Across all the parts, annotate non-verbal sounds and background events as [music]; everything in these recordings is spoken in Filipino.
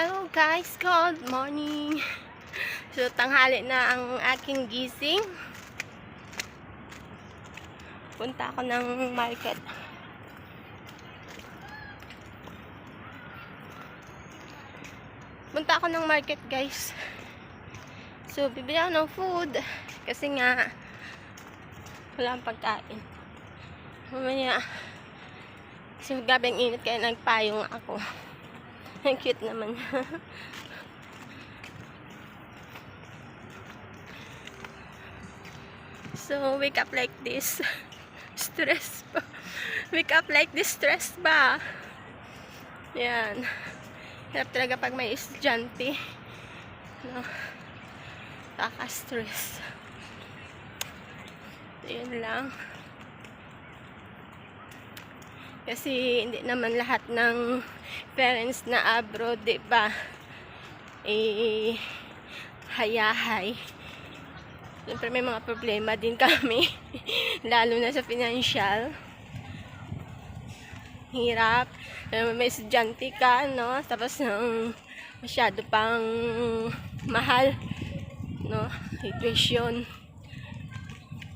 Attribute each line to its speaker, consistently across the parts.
Speaker 1: Hello guys, good morning. So tanghali na ang aking gising. Punta ako ng market. Punta ako ng market guys. So bibili ako ng food. Kasi nga wala akong pagkain. Mamaya kasi gabi ang init kaya nagpayong ako. Ang cute naman. so, wake up like this. Stress pa. Wake up like this, stress ba? Yan. Hirap talaga pag may estudyante. No. Kaka-stress. Yun lang. Kasi hindi naman lahat ng parents na abroad, di ba? Eh, hayahay. Siyempre may mga problema din kami. [laughs] Lalo na sa financial. Hirap. May estudyante ka, no? Tapos nang masyado pang mahal. No? Tuition.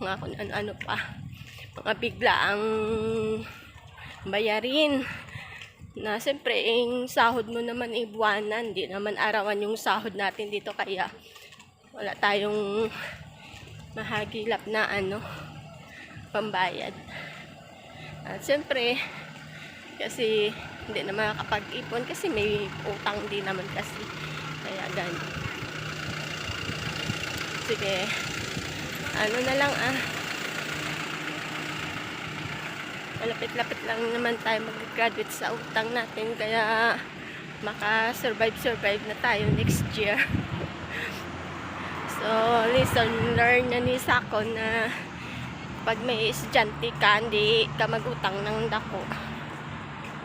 Speaker 1: Mga kung ano-ano pa. Mga bigla ang bayarin na siyempre yung sahod mo naman ibuwanan hindi naman arawan yung sahod natin dito kaya wala tayong mahagilap na ano pambayad. At siyempre kasi hindi na makakapag-ipon kasi may utang din naman kasi. Kaya ganun. Sige ano na lang ah malapit-lapit lang naman tayo mag-graduate sa utang natin kaya maka-survive-survive na tayo next year. so, lesson learn na ni Sako na pag may estudyante ka, hindi ka magutang ng dako.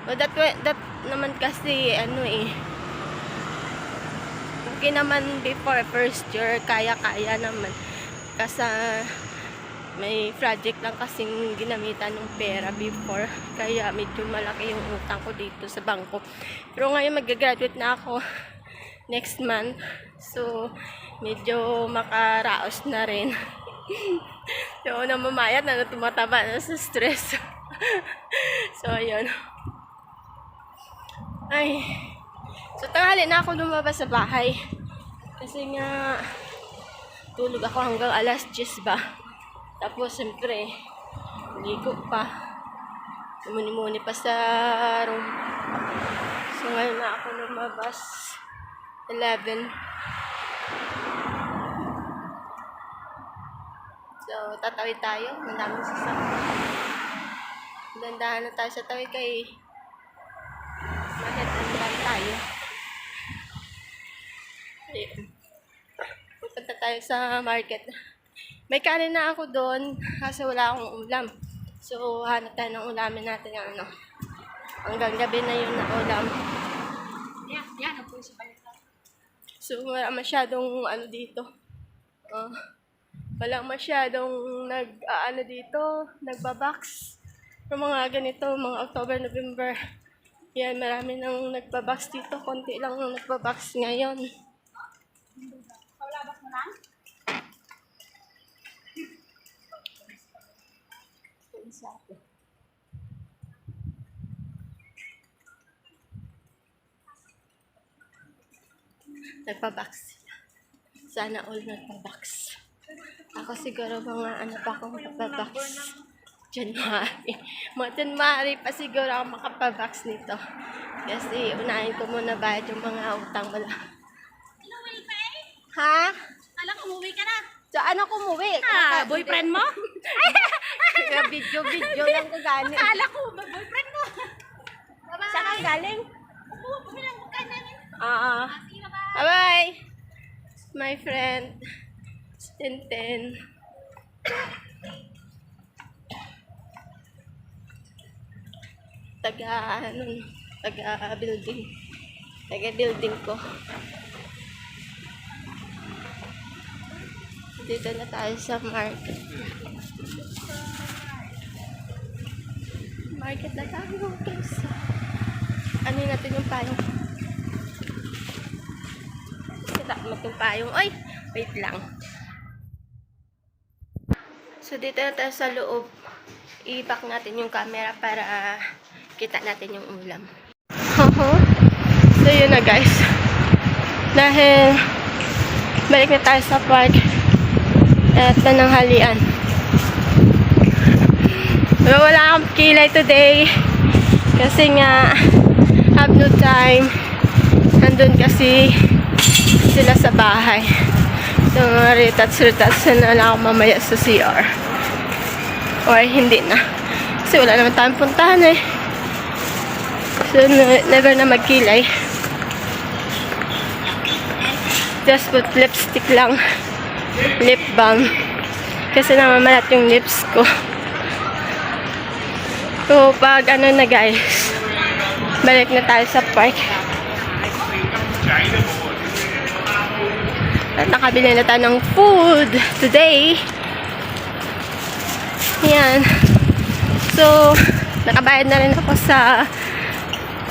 Speaker 1: So, that, that naman kasi, ano eh, okay naman before first year, kaya-kaya naman. Kasi, may project lang kasing ginamitan ng pera before. Kaya medyo malaki yung utang ko dito sa bangko. Pero ngayon mag-graduate na ako next month. So, medyo makaraos na rin. [laughs] so, na mamayat na tumataba na sa stress. [laughs] so, ayun. Ay. So, tanghali na ako lumabas sa bahay. Kasi nga, tulog ako hanggang alas 10 ba. Tapos, siyempre, ligo pa. Muni-muni pa sa room. So, ngayon na ako lumabas. 11. So, tatawid tayo. Ang daming sasakyan. Dandahan na tayo sa tawid kay Mahit tayo. Ayun. Pupunta tayo sa market. May kanin na ako doon kasi wala akong ulam. So, hanap tayo ng ulamin natin yung ano. Hanggang gabi na yun na ulam.
Speaker 2: Yan, yan ang puso nito.
Speaker 1: So, wala masyadong ano dito. Uh, wala masyadong nag, ah, ano dito, nagbabox. Yung mga ganito, mga October, November. Yan, marami nang nagbabox dito. Konti lang ang nagbabox ngayon.
Speaker 2: Paulabas mo lang?
Speaker 1: Nagbabox sila. Sana all nagbabox. Ako siguro mga ano pa ako magbabox. January. [laughs] Mga January pa siguro ako makapabox nito. Kasi unahin ko muna bayad yung mga utang wala.
Speaker 2: Inuwi pa eh.
Speaker 1: Ha?
Speaker 2: Alam umuwi ka na.
Speaker 1: Saan ako umuwi?
Speaker 2: Ah, boyfriend mo? [laughs]
Speaker 1: Video-video lang ko galing.
Speaker 2: Akala ko, boyfriend mo.
Speaker 1: Saan kang galing?
Speaker 2: Oo, pumilang mo ka namin.
Speaker 1: Ah,
Speaker 2: ba?
Speaker 1: bye-bye. My friend. Tintin. Taga, ano, taga building. Taga building ko. Dito na tayo sa market. Market na tayo. Guys. Ano natin yung payong? mo itong payong. Ay, wait lang. So, dito na tayo sa loob. I-back natin yung camera para kita natin yung ulam. so, yun na guys. Dahil balik na tayo sa park at nananghalian. Wala akong kilay today kasi nga have no time. Nandun kasi sila sa bahay. So, retats-retats na lang ako mamaya sa CR. Or hindi na. Kasi wala naman tayong puntahan eh. So, ne- never na magkilay. Just put lipstick lang. Lip balm. Kasi namamalat yung lips ko. So, pag ano na guys, balik na tayo sa park. At nakabili na tayo ng food today. Yan. So, nakabayad na rin ako sa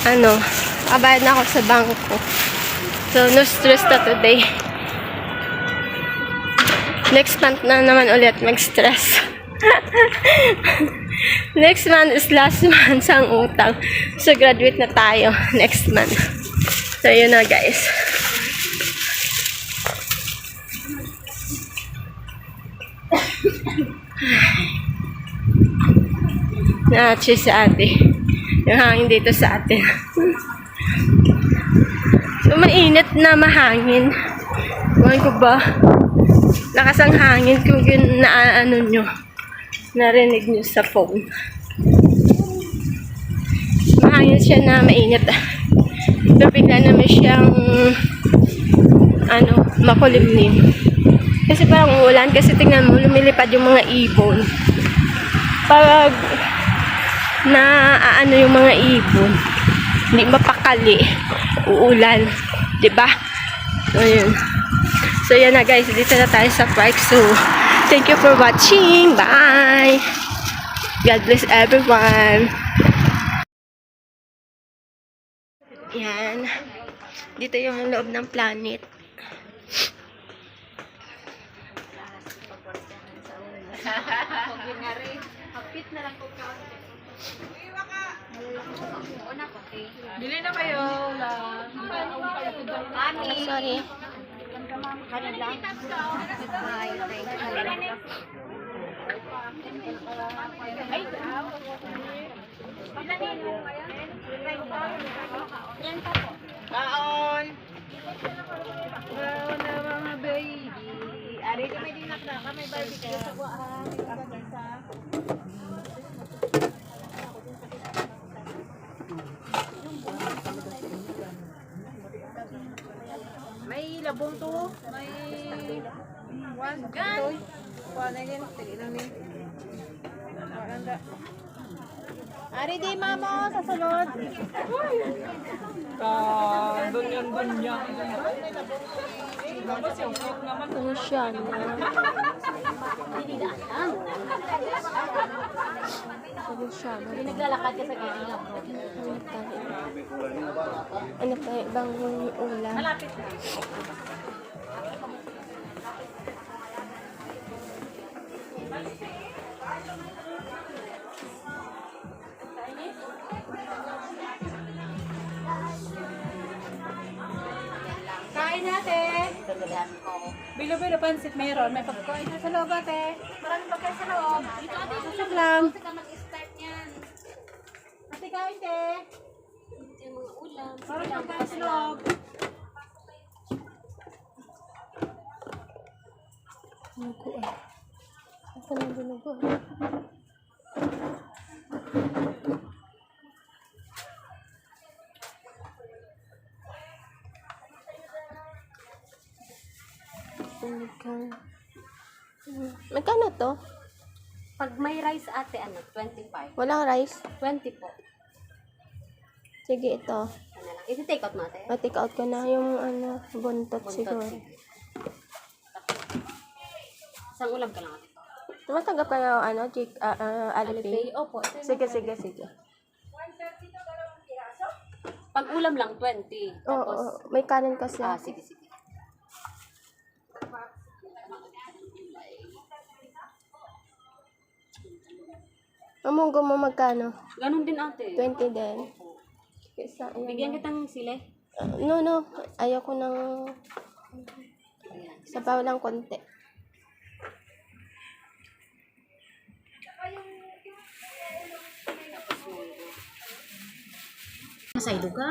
Speaker 1: ano, nakabayad na ako sa bangko. So, no stress na today. Next month na naman ulit mag-stress. [laughs] next month is last [laughs] month ang utang. So, graduate na tayo next month. So, yun na guys. [coughs] Nachi sa ate. Yung hangin dito sa atin. so, mainit na mahangin. Ewan ko ba? Lakas ang hangin kung yun na ano nyo. Narinig nyo sa phone. Mahangin siya na mainit. Pero [laughs] bigla naman siyang ano, makulimlim. Kasi parang ulan. Kasi tingnan mo, lumilipad yung mga ibon. Pag na ano yung mga ibon, hindi mapakali, uulan. ba? So, yun. So, yan na guys. Dito na tayo sa park. So, thank you for watching. Bye! God bless everyone. Yan. Dito yung loob ng planet.
Speaker 2: Bili na kayo. Mami.
Speaker 1: Sorry.
Speaker 2: Kaon. Kaon na mga baby. Ari ka may dinak na ka may barbecue sa buwan. Sa May labong to. May one gun. Kuha na din. Tili lang din. Kuha lang da. Ari di mamo sa sulod.
Speaker 1: Ano siya na? Ano siya na?
Speaker 2: Naglalakad ka sa kanila.
Speaker 1: Ano? Ano pa ibang ulam?
Speaker 2: Malapit. Kain natin. Bilo-bilo pansit meron. May pagkain na sa loob ate. Maraming pagkain sa loob. Susok lang. mag-start yan. Ate kain te. Yung mga ulam. Maraming pagkain sa loob.
Speaker 1: Ah. Asa na dugo ah? Magkano? Magkano to?
Speaker 2: Pag may rice ate, ano, 25.
Speaker 1: Walang rice?
Speaker 2: 20 po.
Speaker 1: Sige, ito.
Speaker 2: Ano lang. Isi-take out mo ate.
Speaker 1: O-take out ko na yung ano, buntot,
Speaker 2: Buntot,
Speaker 1: siguro.
Speaker 2: sige. Isang ulam ka lang ate.
Speaker 1: Tumatanggap kayo, ano, Jake, uh, uh,
Speaker 2: Alipay?
Speaker 1: Alipay?
Speaker 2: Opo. ito yung
Speaker 1: Sige,
Speaker 2: mga-
Speaker 1: sige, sige.
Speaker 2: Pag ulam lang, 20.
Speaker 1: Oo,
Speaker 2: Tapos,
Speaker 1: oo. may kanin kasi.
Speaker 2: ah,
Speaker 1: ako.
Speaker 2: sige, sige.
Speaker 1: Amunggo mo magkano?
Speaker 2: Ganon din ate.
Speaker 1: 20 din. Isa,
Speaker 2: Bigyan kitang sile.
Speaker 1: Uh, no, no. Ayoko ng... Sabaw lang konti.
Speaker 2: Masaydo ka.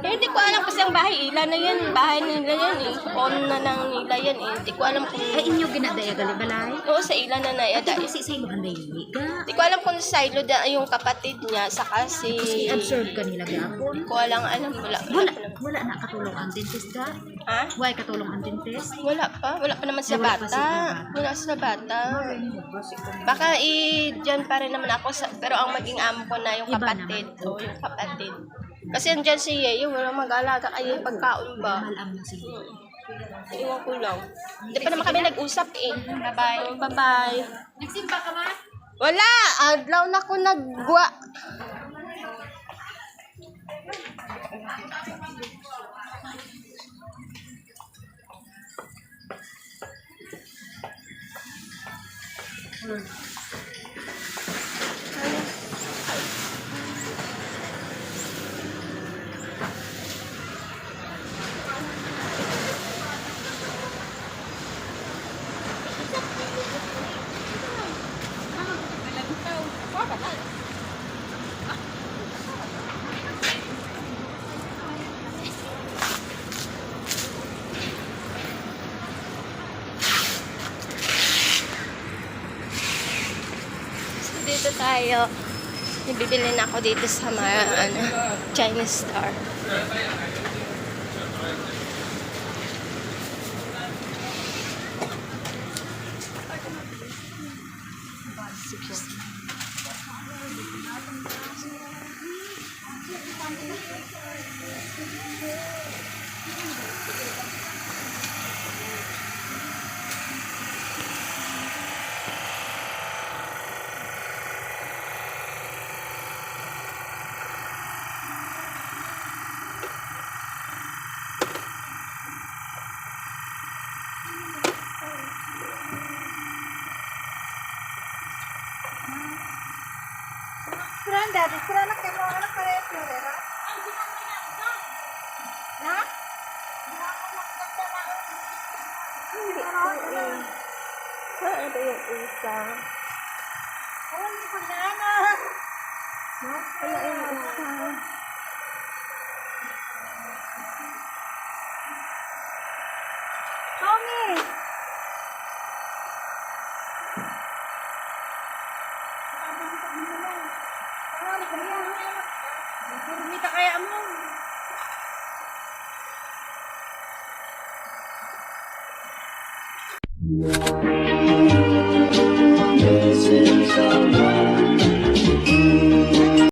Speaker 1: Eh, hindi ko alam kasi ang bahay, ila na yan. Bahay nila yan eh. On na nang nila yan eh. Hindi ko alam kung...
Speaker 2: Ay, inyo ginadaya gali balay.
Speaker 1: Oo, sa ila na nayada.
Speaker 2: Kasi sa ilo handay ka.
Speaker 1: Hindi ko alam kung sa silo da yung kapatid niya, saka si...
Speaker 2: Kasi absorb ka nila gapon.
Speaker 1: Ko alam, alam, wala.
Speaker 2: Wala, wala na katulong ang dentist ka.
Speaker 1: Ha?
Speaker 2: Why katulong ang dentist?
Speaker 1: Wala pa. Wala pa naman sa
Speaker 2: Wala pa
Speaker 1: bata. Wala sa bata. Baka i dyan pa rin naman ako sa, pero ang maging amo ko na yung kapatid. Oo, yung kapatid. Kasi andyan si Yeye, wala mag-alaga kayo pagkaon ba?
Speaker 2: Malam na siya.
Speaker 1: Iwan ko lang. Hindi pa naman kami nag-usap eh. Bye-bye. Bye-bye.
Speaker 2: Nagsimba ka ba?
Speaker 1: Wala! Adlaw na ko nagwa. So, dito tayo. Bibili na ako dito sa mga ano, Chinese store.
Speaker 2: Granda, di sila na kayo anak ka rin, Florera. Na?
Speaker 1: Hindi ko eh. Saan yung isa?
Speaker 2: Alam niyo po na, ano?
Speaker 1: Wala yung isa.